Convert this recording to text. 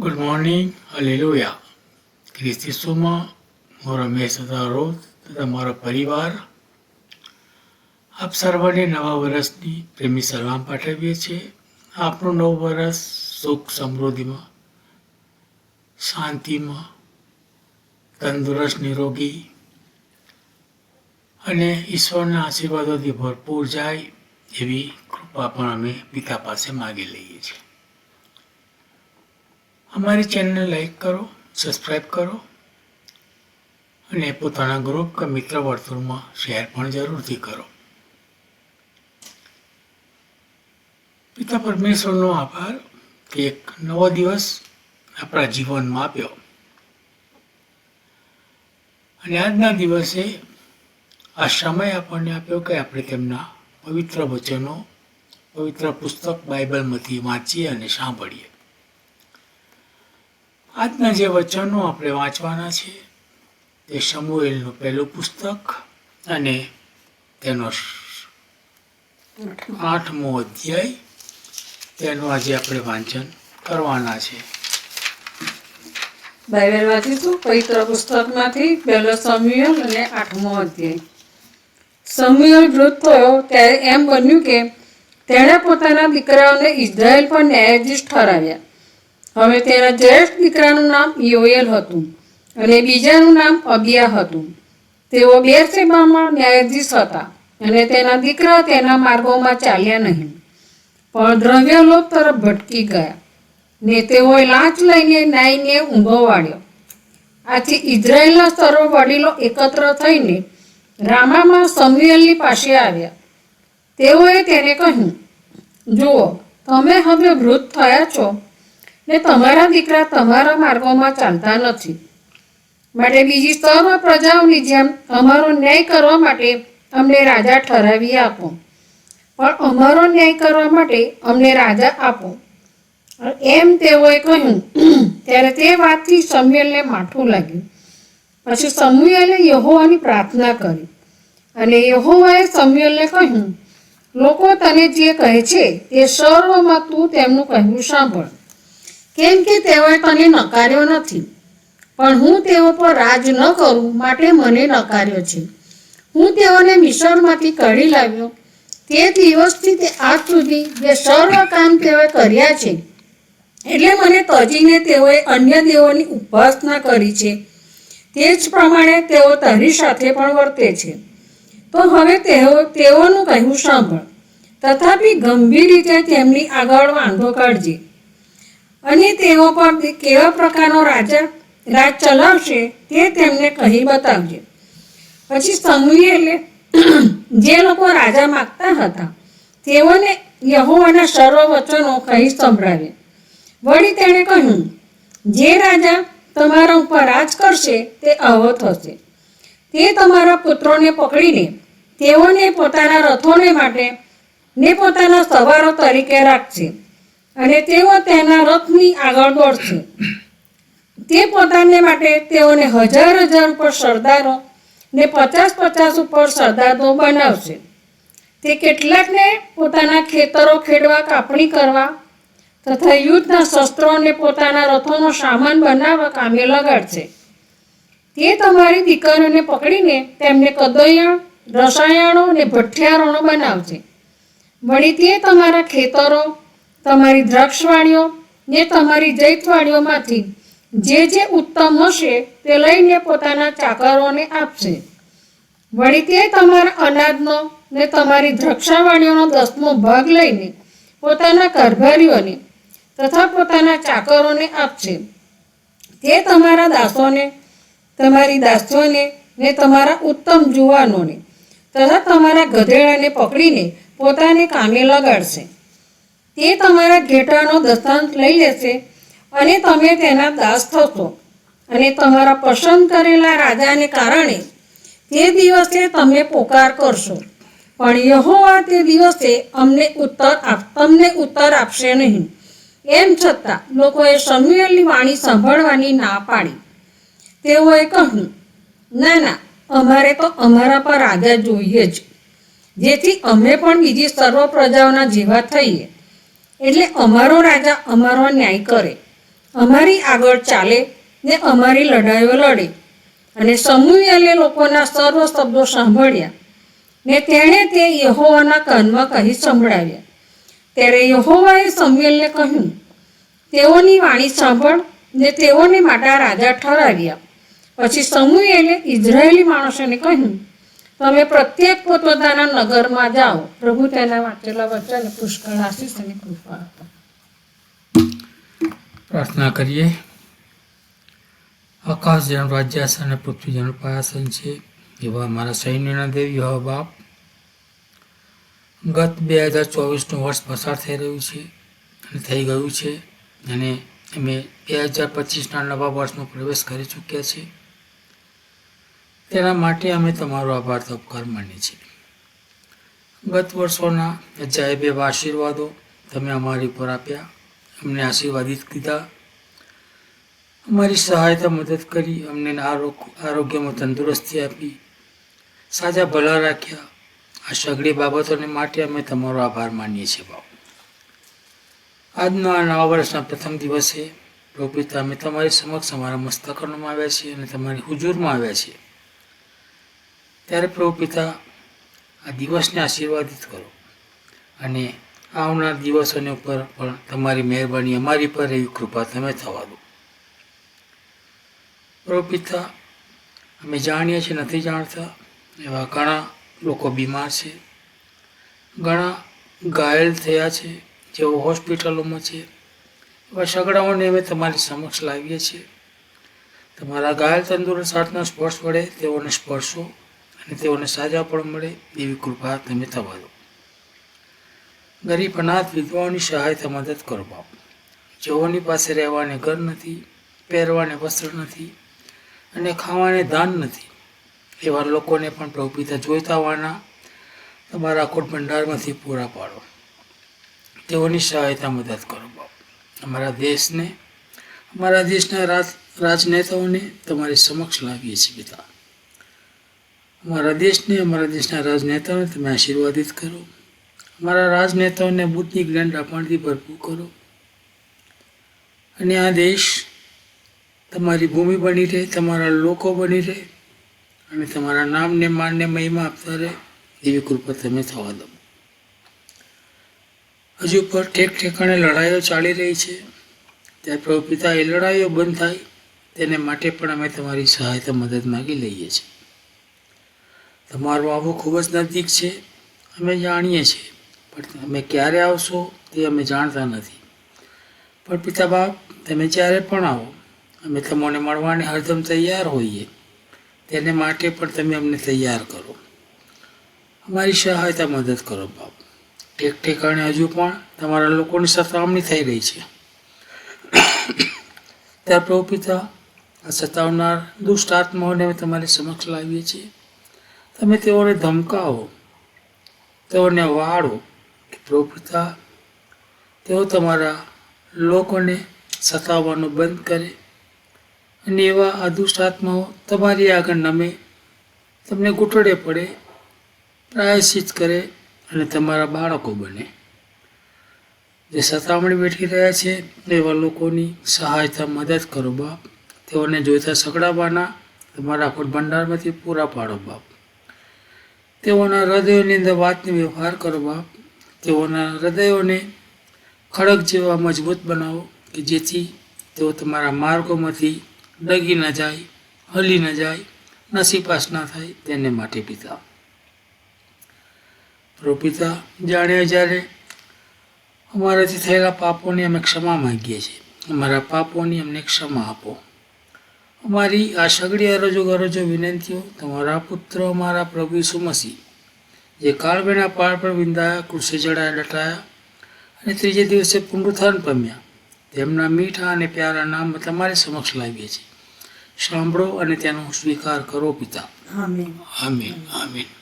Good morning અલેલુયા ખ્રિસ્તીસુમાં હું રમેશ તારો તથા મારો પરિવાર આપ સર્વને નવા વર્ષની પ્રેમી સલામ પાઠવીએ છીએ. આપણું નવું વર્ષ સુખ સમૃદ્ધિમાં, શાંતિમાં, તંદુરસ્ત, નિરોગી અને ઈશ્વરના આશીર્વાદોથી ભરપૂર જાય એવી કૃપા પણ અમે પિતા પાસે માગી લઈએ છીએ. અમારી ચેનલને લાઈક કરો સબસ્ક્રાઈબ કરો અને પોતાના ગ્રુપ કે મિત્ર વર્તુળમાં શેર પણ જરૂરથી કરો. પિતા પરમેશ્વરનો આભાર કે એક નવો દિવસ આપણા જીવનમાં આપ્યો. અને આજના દિવસે આ સમય આપણને આપ્યો કે આપણે તેમના પવિત્ર વચનો, પવિત્ર પુસ્તક બાઇબલમાંથી વાંચીએ અને સાંભળીએ. આજના જે વચનો આપણે વાંચવાના છે તે સમુએલનું પહેલું પુસ્તક અને તેનો આઠમો અધ્યાય, તેનું આજે આપણે વાંચન કરવાના છે. બાઇબલ વાંચીશું પવિત્ર પુસ્તકમાંથી પહેલો સમુએલ અને આઠમો અધ્યાય. સમુએલ વૃદ્ધ થયો ત્યારે એમ બન્યું કે તેણે પોતાના દીકરાઓને ઇઝરાયલ પર ન્યાયાધીશ ઠરાવ્યા. હવે તેના જ્યેષ્ઠ દીકરાનું નામ યોએલ હતું અને બીજાનું નામ અબિયા હતું. તેઓ બેરસેબામાં ન્યાયાધીશ હતા અને તેના દીકરા તેના માર્ગોમાં ચાલ્યા નહીં. પણ દ્રવ્યલોપ તરફ ભટકી ગયા ને તેઓએ લાંચ લઈને નાઈને ઊંઘો વાળ્યો. આથી ઇઝરાયેલના સર્વ વડીલો એકત્ર થઈને રામામાં સમુએલની પાસે આવ્યા. તેઓએ તેને કહ્યું, જુઓ, તમે હવે વૃદ્ધ થયા છો ને તમારા દીકરા તમારા માર્ગોમાં ચાલતા નથી. માટે બીજી સર્વ પ્રજાઓની જેમ અમારો ન્યાય કરવા માટે અમને રાજા ઠરાવી આપો. પણ અમારો ન્યાય કરવા માટે અમને રાજા આપો. એમ તેઓએ કહ્યું, ત્યારે તે વાતથી સમુએલને માઠું લાગ્યું. પછી સમુએલે યહોવાની પ્રાર્થના કરી. અને યહોવાએ સમુએલને કહ્યું, લોકો તને જે કહે છે તે સર્વમાં તું તેમનું કહેવું સાંભળ. કેમ કે તેઓએ તને નકાર્યો નથી. પણ હું તેઓ પર રાજ ન કરું માટે મને નકાર્યો છે. હું તેઓને મિશ્રણમાંથી કાઢી લાવ્યો. તે દિવસથી તે આજ સુધી જે સર્વ કામ તેઓએ કર્યા છે. એટલે મને તજીને તેઓએ અન્ય દેવોની ઉપાસના કરી છે. તે જ પ્રમાણે તેઓ તારી સાથે પણ વર્તે છે. તો હવે તેઓ, તેઓનું કહેવું સાંભળ. તથાપી ગંભીર રીતે તેમની આગળ વાંધો કાઢજે. અને તેઓ પર કેવા પ્રકારનો રાજા રાજ ચલાવશે તે તેમને કહી બતાવજે. પછી સમુએલે જે લોકો રાજા માગતા હતા, તેઓને યહોવાના સર્વ વચનો કહી સંભળાવ્યા વળી તેણે કહ્યું, જે રાજા તમારા ઉપર રાજ કરશે, તે આવો થશે તે તમારા પુત્રોને પકડીને, તેઓને પોતાના રથોને માટે ને પોતાના સવારો તરીકે રાખશે. અને તેઓ તેના રથની આગળ દોડશે. તે પોતાને માટે તેઓને હજાર હજાર ઉપર સરદારો ને પચાસ પચાસ ઉપર સરદારો બનાવશે. તે કેટલાકને પોતાના ખેતરો ખેડવા, કાપણી કરવા તથા યુદ્ધના શસ્ત્રોને પોતાના રથોનો સામાન બનાવવા કામે લગાડશે. તે તમારી દીકરીઓને પકડીને તેમને કદયણ રસાયણો અને ભઠ્ઠિયારણો બનાવશે. વળી તે તમારા ખેતરો તમારી દ્રાક્ષવાળીઓ ને તમારી જૈતવાણીઓમાંથી જે જે ઉત્તમ હશે તે લઈને પોતાના ચાકરોને આપશે. વળી તે તમારા અનાજનો ને તમારી દ્રાક્ષાવાળીઓનો દસમો ભાગ લઈને પોતાના કારભારીઓને તથા પોતાના ચાકરોને આપશે. તે તમારા દાસોને, તમારી દાસીઓને ને તમારા ઉત્તમ જુવાનોને તથા તમારા ગધેડાને પકડીને પોતાને કામે લગાડશે. તે તમારા ઘેટાનો દસ્તાંત લઈ લેશે અને તમે તેના દાસ થશો. અને તમારા પસંદ કરેલા રાજાને કારણે તે દિવસે તમે પોકાર કરશો. પણ યહોવા તે દિવસે અમને ઉત્તર આપ, તમને ઉત્તર આપશે નહીં. એમ છતાં લોકોએ સમ્યુએલની વાણી સાંભળવાની ના પાડી. તેઓએ કહ્યું, ના ના, અમારે તો અમારા પર રાજા જોઈએ જ. જેથી અમે પણ બીજી સર્વ પ્રજાઓના જેવા થઈએ. એટલે અમારો રાજા અમારો ન્યાય કરે. અમારી આગળ ચાલે ને અમારી લડાઈઓ લડે. અને સમુએલે લોકોના સર્વ શબ્દો સાંભળ્યા ને તેણે તે યહોવાના કાનમાં કહી સંભળાવ્યા. ત્યારે યહોવાએ સમુએલને કહ્યું, તેઓની વાણી સાંભળ ને તેઓને માટે રાજા ઠરાવ્યા. પછી સમુએલે ઇઝરાયેલી માણસોને કહ્યું તમે પ્રત્યેક પોતપોતાના નગરમાં જાઓ, પ્રભુ તેના વાંચેલા વચન, પુષ્કળ આશીષ અને કૃપા પ્રાર્થના કરીએ. આકાશ જન રાજ્યાસન અને પૃથ્વી જન પાયાસન છે. એવા અમારા સૈન્યના દેવ યહોવા બાપ. ગત બે હજાર ચોવીસનું વર્ષ પસાર થઈ રહ્યું છે અને થઈ ગયું છે. અને અમે બે હજાર પચીસના નવા વર્ષનો પ્રવેશ કરી ચૂક્યા છીએ. તેના માટે અમે તમારો આભાર તો ઉપકાર માનીએ છીએ. ગત વર્ષોના જાહેબેબ આશીર્વાદો તમે અમારી ઉપર આપ્યા. અમને આશીર્વાદિત કીધા. અમારી સહાયતા મદદ કરી, અમને આરોગ- આરોગ્યમાં તંદુરસ્તી આપી, સાજા ભલા રાખ્યા. આ સગળી બાબતોને માટે અમે તમારો આભાર માનીએ છીએ બાબુ આજના નવા વર્ષના પ્રથમ દિવસે રોપિતા અમે તમારી સમક્ષ અમારા મસ્તકરણમાં આવ્યા છીએ અને તમારી હુજુરમાં આવ્યા છીએ. ત્યારે પ્રભુ પિતા આ દિવસને આશીર્વાદિત કરો. અને આવનાર દિવસોની ઉપર પણ તમારી મહેરબાની અમારી પર એવી કૃપા તમે થવા દો. પ્રભુ પિતા, અમે જાણીએ છીએ, નથી જાણતા, એવા ઘણા લોકો બીમાર છે. ઘણા ઘાયલ થયા છે, જેઓ હોસ્પિટલોમાં છે. એવા સગડાઓને અમે તમારી સમક્ષ લાવીએ છીએ. તમારા ઘાયલ તંદુરસ્ત હાથના સ્પર્શ વડે તેઓને સ્પર્શો. તેઓને સાજા પણ મળે એવી કૃપા તમે થવા દો. ગરીબ અનાથ વિધવાઓની સહાયતા મદદ કરો બાપ. જેઓની પાસે રહેવાને ઘર નથી, પહેરવાને વસ્ત્ર નથી અને ખાવાને દાન નથી. એવા લોકોને પણ પ્રભુ જોઈતા હોવાના તમારા અખોટ ભંડારમાંથી પૂરા પાડો. તેઓની સહાયતા મદદ કરો બાપ. અમારા દેશને, અમારા દેશના રાજ, રાજનેતાઓને તમારી સમક્ષ લાવીએ છીએ પિતા. અમારા દેશને અમારા દેશના રાજનેતાઓને તમે આશીર્વાદિત કરો. અમારા રાજનેતાઓને બુદ્ધિ જ્ઞાન રાપણથી ભરપૂર કરો. અને આ દેશ તમારી ભૂમિ બની રહે, તમારા લોકો બની રહે અને તમારા નામને, માનને મહિમા આપતા રહે એવી કૃપા તમે થવા દો. હજુ પર ઠેક ઠેકાણે લડાઈઓ ચાલી રહી છે. ત્યારે પ્રભુ પિતા એ લડાઈઓ બંધ થાય, તેને માટે પણ અમે તમારી સહાયતા મદદ માગી લઈએ છીએ. તમારું આવો ખૂબ જ નજીક છે. અમે જાણીએ છીએ, પણ તમે ક્યારે આવશો તે અમે જાણતા નથી. પણ પિતા બાપ તમે જ્યારે પણ આવો, અમે તમને મળવાને હરદમ તૈયાર હોઈએ. તેને માટે પણ તમે અમને તૈયાર કરો. અમારી સહાયતા મદદ કરો બાપ. ઠેક ઠેકાણે હજુ પણ તમારા લોકોની સતામણી થઈ રહી છે. ત્યાં પ્રભુ પિતા, આ સતાવનાર, દુષ્ટ આત્માઓને અમે તમારી સમક્ષ લાવીએ છીએ. તમે તેઓને ધમકાવો, તેઓને વાળો કે પ્રભુતા તેઓ તમારા લોકોને સતાવવાનું બંધ કરે અને એવા અદુષ્ટાત્માઓ તમારી આગળ નમે, તમને ઘૂંટડે પડે, પ્રાયશ્ચિત કરે અને તમારા બાળકો બને. જે સતામણી બેઠી રહ્યા છે, એવા લોકોની સહાયતા મદદ કરો બાપ. તેઓને જોઈતા સગડાવાના, તમારા ભંડારમાંથી પૂરા પાડો બાપ. તેઓના હૃદયોની અંદર વાતનો વ્યવહાર કરો બાપ તેઓના હૃદયોને ખડક જેવા મજબૂત બનાવો કે જેથી તેઓ તમારા માર્ગોમાંથી ડગી ન જાય, હલી ન જાય નસીપાસ ના થાય તેને માટે પિતા. પ્રોપિતા પિતા જાણે જ્યારે અમારાથી થયેલા પાપોની અમે ક્ષમા માગીએ છીએ. અમારા પાપોની અમને ક્ષમા આપો. અમારી આ સગડી અરજો ગરજો વિનંતીઓ તમારા પુત્ર અમારા પ્રભુ ઈસુ મસીહ. જે કાળબેના પાળ પર વિંદાયા કૃષિ જડાયા લટાયા અને ત્રીજે દિવસે પુનરુત્થાન પામ્યા. તેમના મીઠા અને પ્યારા નામ તમારી સમક્ષ લાવીએ છીએ. સાંભળો અને તેનો સ્વીકાર કરો પિતા. આમીન. આમીન આમીન.